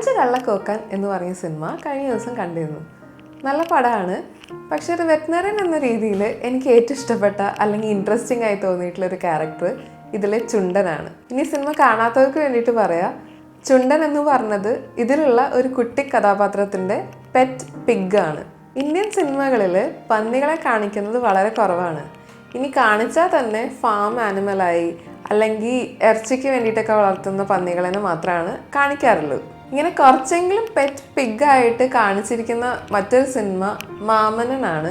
അഞ്ച് കള്ളക്കോക്കാൻ എന്ന് പറയുന്ന സിനിമ കഴിഞ്ഞ ദിവസം കണ്ടിരുന്നു. നല്ല പടമാണ്. പക്ഷേ ഒരു വെറ്റിനറിയൻ എന്ന രീതിയിൽ എനിക്ക് ഏറ്റവും ഇഷ്ടപ്പെട്ട അല്ലെങ്കിൽ ഇൻട്രസ്റ്റിംഗ് ആയി തോന്നിയിട്ടുള്ള ഒരു ക്യാരക്ടർ ഇതിലെ ചുണ്ടനാണ്. ഇനി സിനിമ കാണാത്തവർക്ക് വേണ്ടിയിട്ട് പറയാം. ചുണ്ടൻ എന്ന് പറഞ്ഞത് ഇതിലുള്ള ഒരു കുട്ടി കഥാപാത്രത്തിന്റെ പെറ്റ് പിഗ് ആണ്. ഇന്ത്യൻ സിനിമകളിൽ പന്നികളെ കാണിക്കുന്നത് വളരെ കുറവാണ്. ഇനി കാണിച്ചാൽ തന്നെ ഫാം ആനിമലായി അല്ലെങ്കിൽ ഇറച്ചിക്ക് വേണ്ടിയിട്ടൊക്കെ വളർത്തുന്ന പന്നികളെ മാത്രമാണ് കാണിക്കാറുള്ളൂ. ഇങ്ങനെ കുറച്ചെങ്കിലും പെറ്റ് പിഗായിട്ട് കാണിച്ചിരിക്കുന്ന മറ്റൊരു സിനിമ മാമനനാണ്.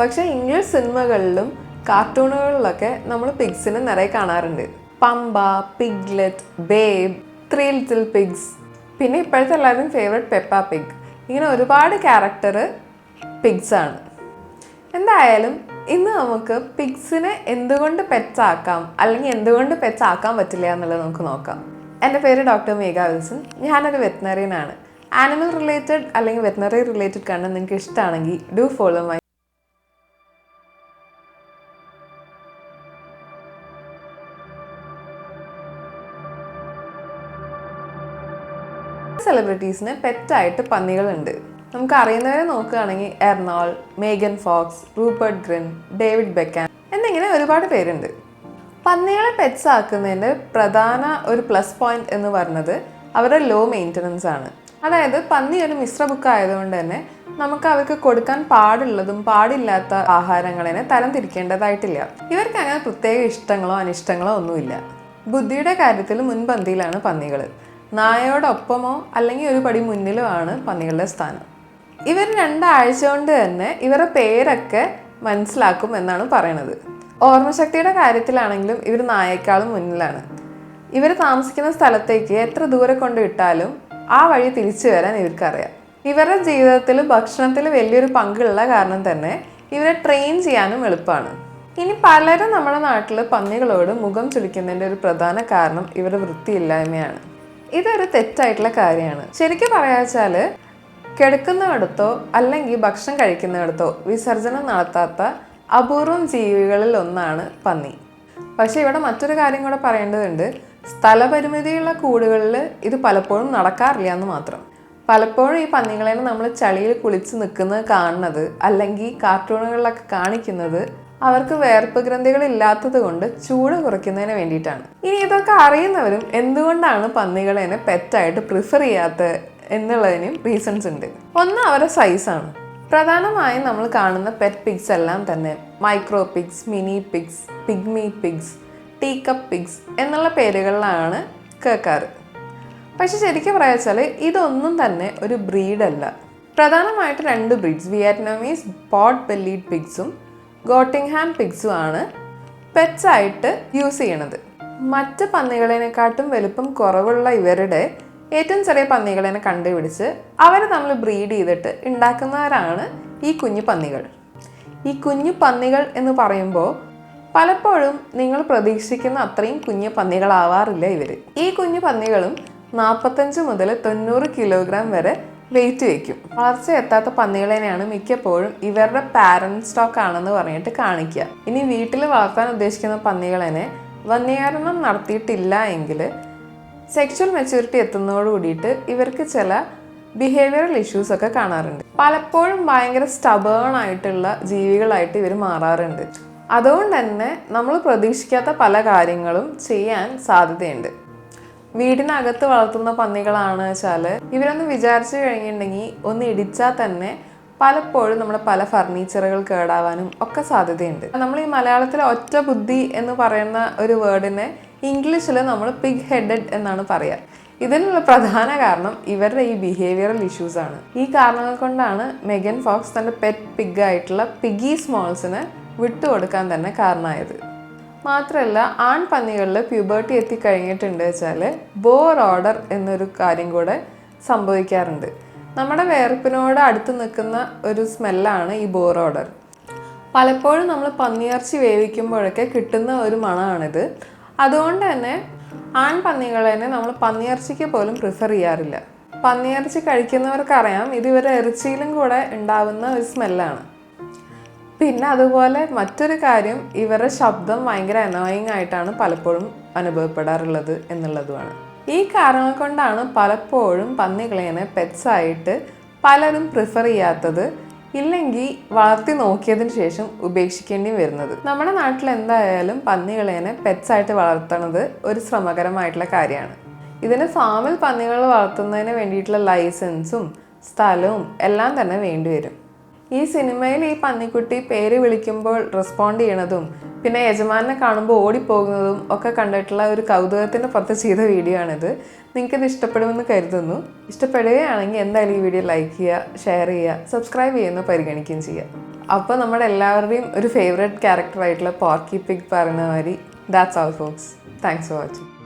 പക്ഷേ ഇംഗ്ലീഷ് സിനിമകളിലും കാർട്ടൂണുകളിലൊക്കെ നമ്മൾ പിഗ്സിനെ നിറയെ കാണാറുണ്ട്. Pumbaa piglet babe three little pigs പിന്നെ ഇപ്പോഴത്തെ എല്ലാവരും ഫേവററ്റ് പെപ്പ പിഗ് ഇങ്ങനെ ഒരുപാട് ക്യാരക്ടർ പിഗ്സാണ് എന്തായാലും ഇന്ന് നമുക്ക് പിഗ്സിനെ എന്തുകൊണ്ട് പെറ്റ്സ് ആക്കാം അല്ലെങ്കിൽ എന്തുകൊണ്ട് പെറ്റ്സ് ആക്കാൻ പറ്റില്ല എന്നുള്ളത് നമുക്ക് നോക്കാം. എന്റെ പേര് ഡോക്ടർ മേഘ വിൽസൺ. ഞാനൊരു വെറ്റിനറിയൻ ആണ് ആനിമൽ റിലേറ്റഡ് അല്ലെങ്കിൽ വെറ്റിനറി റിലേറ്റഡ് കണ്ട് നിങ്ങൾക്ക് ഇഷ്ടമാണെങ്കിൽ ഡു ഫോളോ മൈ സെലിബ്രിറ്റീസിന് പെറ്റായിട്ട് പന്നികളുണ്ട്. നമുക്ക് അറിയുന്നവരെ നോക്കുകയാണെങ്കിൽ എർണോൾ Megan Fox Rupert Grint David Beckham എന്നിങ്ങനെ ഒരുപാട് പേരുണ്ട്. പന്നികളെ പെറ്റ്സ് ആക്കുന്നതിന്റെ പ്രധാന ഒരു പ്ലസ് പോയിന്റ് എന്ന് പറഞ്ഞത് അവരുടെ ലോ മെയിന്റനൻസ് ആണ്. അതായത് പന്നി ഒരു മിശ്ര ബുക്ക് ആയതുകൊണ്ട് തന്നെ നമുക്ക് അവർക്ക് കൊടുക്കാൻ പാടുള്ളതും പാടില്ലാത്ത ആഹാരങ്ങളെ തരം തിരിക്കേണ്ടതായിട്ടില്ല ഇവർക്ക് അങ്ങനെ പ്രത്യേക ഇഷ്ടങ്ങളോ അനിഷ്ടങ്ങളോ ഒന്നുമില്ല. ബുദ്ധിയുടെ കാര്യത്തിൽ മുൻപന്തിയിലാണ് പന്നികൾ നായയോടൊപ്പമോ അല്ലെങ്കിൽ ഒരു പടി മുന്നിലോ ആണ് പന്നികളുടെ സ്ഥാനം. ഇവർ രണ്ടാഴ്ച കൊണ്ട് തന്നെ ഇവരുടെ പേരൊക്കെ മനസ്സിലാക്കും എന്നാണ് പറയണത്. ഓർമ്മശക്തിയുടെ കാര്യത്തിലാണെങ്കിലും ഇവർ നായേക്കാളും മുന്നിലാണ്. ഇവർ താമസിക്കുന്ന സ്ഥലത്തേക്ക് എത്ര ദൂരെ കൊണ്ട് ഇട്ടാലും ആ വഴി തിരിച്ചു വരാൻ ഇവർക്കറിയാം. ഇവരുടെ ജീവിതത്തിൽ ഭക്ഷണത്തിൽ വലിയൊരു പങ്കുള്ള കാരണം തന്നെ ഇവരെ ട്രെയിൻ ചെയ്യാനും എളുപ്പമാണ്. ഇനി പലരും നമ്മുടെ നാട്ടിൽ പന്നികളോട് മുഖം ചുളിക്കുന്നതിന്റെ ഒരു പ്രധാന കാരണം ഇവരുടെ വൃത്തിയില്ലായ്മയാണ്. ഇതൊരു തെറ്റായിട്ടുള്ള കാര്യമാണ്. ശരിക്കും പറയാച്ചാൽ കിടക്കുന്നിടത്തോ അല്ലെങ്കിൽ ഭക്ഷണം കഴിക്കുന്നിടത്തോ വിസർജനം നടത്താത്ത അപൂർവം ജീവികളിൽ ഒന്നാണ് പന്നി. പക്ഷേ ഇവിടെ മറ്റൊരു കാര്യം കൂടെ പറയേണ്ടതുണ്ട്. സ്ഥലപരിമിതിയുള്ള കൂടുകളിൽ ഇത് പലപ്പോഴും നടക്കാറില്ല എന്ന് മാത്രം. പലപ്പോഴും ഈ പന്നികളെ നമ്മൾ ചളിയിൽ കുളിച്ച് നിൽക്കുന്നത് കാണുന്നത് അല്ലെങ്കിൽ കാർട്ടൂണുകളിലൊക്കെ കാണിക്കുന്നത് അവർക്ക് വേർപ്പ് ഗ്രന്ഥികൾ ഇല്ലാത്തത് കൊണ്ട് ചൂട് കുറയ്ക്കുന്നതിന് വേണ്ടിയിട്ടാണ്. ഇനി ഇതൊക്കെ അറിയുന്നവരും എന്തുകൊണ്ടാണ് പന്നികളെ പെറ്റായിട്ട് പ്രിഫർ ചെയ്യാത്ത എന്നുള്ളതിനും റീസൺസ് ഉണ്ട്. ഒന്ന് അവരുടെ സൈസാണ് പ്രധാനമായും നമ്മൾ കാണുന്ന പെറ്റ് പിഗ്സ് എല്ലാം തന്നെ. Micro pigs mini pigs pygmy pigs teacup pigs എന്നുള്ള പേരുകളിലാണ് കേൾക്കാറ്. പക്ഷെ ശരിക്കും പറയാച്ചാൽ ഇതൊന്നും തന്നെ ഒരു ബ്രീഡല്ല പ്രധാനമായിട്ട് രണ്ട് ബ്രീഡ്സ് വിയറ്റ്നാമീസ് ബോട്ട് ബെല്ലീഡ് പിഗ്സും ഗോട്ടിംഗ്ഹാം പിഗ്സും ആണ് പെറ്റ്സായിട്ട് യൂസ് ചെയ്യണത്. മറ്റ് പന്നികളെക്കാട്ടും വലുപ്പം കുറവുള്ള ഇവരുടെ ഏറ്റവും ചെറിയ പന്നികളെ കണ്ടുപിടിച്ച് അവരെ നമ്മൾ ബ്രീഡ് ചെയ്തിട്ട് ഉണ്ടാക്കുന്നവരാണ് ഈ കുഞ്ഞു പന്നികൾ. ഈ കുഞ്ഞു പന്നികൾ എന്ന് പറയുമ്പോൾ പലപ്പോഴും നിങ്ങൾ പ്രതീക്ഷിക്കുന്ന അത്രയും കുഞ്ഞു പന്നികളാവാറില്ല ഇവർ ഈ കുഞ്ഞു പന്നികളും നാൽപ്പത്തഞ്ച് മുതൽ തൊണ്ണൂറ് കിലോഗ്രാം വരെ വെയിറ്റ് വയ്ക്കും. വളർച്ച എത്താത്ത പന്നികളെയാണ് മിക്കപ്പോഴും ഇവരുടെ പാരന്റ് സ്റ്റോക്ക് ആണെന്ന് പറഞ്ഞിട്ട് കാണിക്കുക. ഇനി വീട്ടിൽ വളർത്താൻ ഉദ്ദേശിക്കുന്ന പന്നികളെ വന്യകരണം നടത്തിയിട്ടില്ല എങ്കിൽ സെക്ഷൽ മെച്യൂരിറ്റി എത്തുന്നതോട് കൂടിയിട്ട് ഇവർക്ക് ചില ബിഹേവിയറൽ ഇഷ്യൂസ് ഒക്കെ കാണാറുണ്ട്. പലപ്പോഴും ഭയങ്കര സ്റ്റബേൺ ആയിട്ടുള്ള ജീവികളായിട്ട് ഇവർ മാറാറുണ്ട്. അതുകൊണ്ട് തന്നെ നമ്മൾ പ്രതീക്ഷിക്കാത്ത പല കാര്യങ്ങളും ചെയ്യാൻ സാധ്യതയുണ്ട്. വീടിനകത്ത് വളർത്തുന്ന പന്നികളാണ് വെച്ചാൽ ഇവരൊന്ന് വിചാരിച്ചു കഴിഞ്ഞിട്ടുണ്ടെങ്കിൽ ഒന്ന് ഇടിച്ചാൽ തന്നെ പലപ്പോഴും നമ്മുടെ പല ഫർണിച്ചറുകൾ കേടാവാനും ഒക്കെ സാധ്യതയുണ്ട്. നമ്മൾ ഈ മലയാളത്തിലെ ഒറ്റ ബുദ്ധി എന്ന് പറയുന്ന ഒരു വേർഡിനെ ഇംഗ്ലീഷിൽ നമ്മൾ പിഗ് ഹെഡഡ് എന്നാണ് പറയുക ഇതിനുള്ള പ്രധാന കാരണം ഇവരുടെ ഈ ബിഹേവിയറൽ ഇഷ്യൂസ് ആണ്. ഈ കാരണങ്ങൾ കൊണ്ടാണ് മെഗൻ ഫോക്സ് തന്റെ പെറ്റ് പിഗ് ആയിട്ടുള്ള പിഗി സ്മോൾസിന് വിട്ടുകൊടുക്കാൻ തന്നെ കാരണമായത്. മാത്രമല്ല ആൺപന്നികളിൽ പ്യൂബർട്ടി എത്തിക്കഴിഞ്ഞിട്ടുണ്ട് വെച്ചാൽ ബോർ ഓർഡർ എന്നൊരു കാര്യം കൂടെ സംഭവിക്കാറുണ്ട്. നമ്മുടെ വേർപ്പിനോട് അടുത്ത് നിൽക്കുന്ന ഒരു സ്മെല്ലാണ് ഈ ബോർ ഓർഡർ പലപ്പോഴും നമ്മൾ പന്നിയിറച്ചി വേവിക്കുമ്പോഴൊക്കെ കിട്ടുന്ന ഒരു മണമാണിത് അതുകൊണ്ട് തന്നെ ആൺപന്നികളെ നമ്മൾ പന്നിയിറച്ചിക്ക് പോലും പ്രിഫർ ചെയ്യാറില്ല. പന്നിയിറച്ചി കഴിക്കുന്നവർക്കറിയാം ഇത് ഇവരുടെ ഇറച്ചിയിലും കൂടെ ഉണ്ടാവുന്ന ഒരു സ്മെല്ലാണ് പിന്നെ അതുപോലെ മറ്റൊരു കാര്യം ഇവരുടെ ശബ്ദം ഭയങ്കര അനോയിങ് ആയിട്ടാണ് പലപ്പോഴും അനുഭവപ്പെടാറുള്ളത് എന്നുള്ളതുമാണ്. ഈ കാരണങ്ങൾ കൊണ്ടാണ് പലപ്പോഴും പന്നികളെ പെറ്റ്സ് ആയിട്ട് പലരും പ്രിഫർ ചെയ്യാത്തത് ഇല്ലെങ്കിൽ വളർത്തി നോക്കിയതിന് ശേഷം ഉപേക്ഷിക്കേണ്ടി വരുന്നത്. നമ്മുടെ നാട്ടിൽ എന്തായാലും പന്നികളേനെ പെറ്റ്സായിട്ട് വളർത്തുന്നത് ഒരു ശ്രമകരമായിട്ടുള്ള കാര്യമാണ്. ഇതിന് ഫാമിൽ പന്നികൾ വളർത്തുന്നതിന് വേണ്ടിയിട്ടുള്ള ലൈസൻസും സ്ഥലവും എല്ലാം തന്നെ വേണ്ടിവരും ഈ സിനിമയിൽ ഈ പന്നിക്കുട്ടി പേര് വിളിക്കുമ്പോൾ റെസ്പോണ്ട് ചെയ്യണതും പിന്നെ യജമാനെ കാണുമ്പോൾ ഓടിപ്പോകുന്നതും ഒക്കെ കണ്ടിട്ടുള്ള ഒരു കൗതുകത്തിന്റെ പുറത്ത് ചെയ്ത വീഡിയോ ആണിത്. നിങ്ങൾക്കിത് ഇഷ്ടപ്പെടുമെന്ന് കരുതുന്നു. ഇഷ്ടപ്പെടുകയാണെങ്കിൽ എന്തായാലും ഈ വീഡിയോ ലൈക്ക് ചെയ്യുക ഷെയർ ചെയ്യുക സബ്സ്ക്രൈബ് ചെയ്യുന്ന പരിഗണിക്കുകയും ചെയ്യുക. അപ്പോൾ നമ്മുടെ എല്ലാവരുടെയും ഒരു ഫേവറേറ്റ് ക്യാരക്ടറായിട്ടുള്ള പോർക്കി പിഗ് പറയുന്ന മാതിരി that's all folks thanks for watching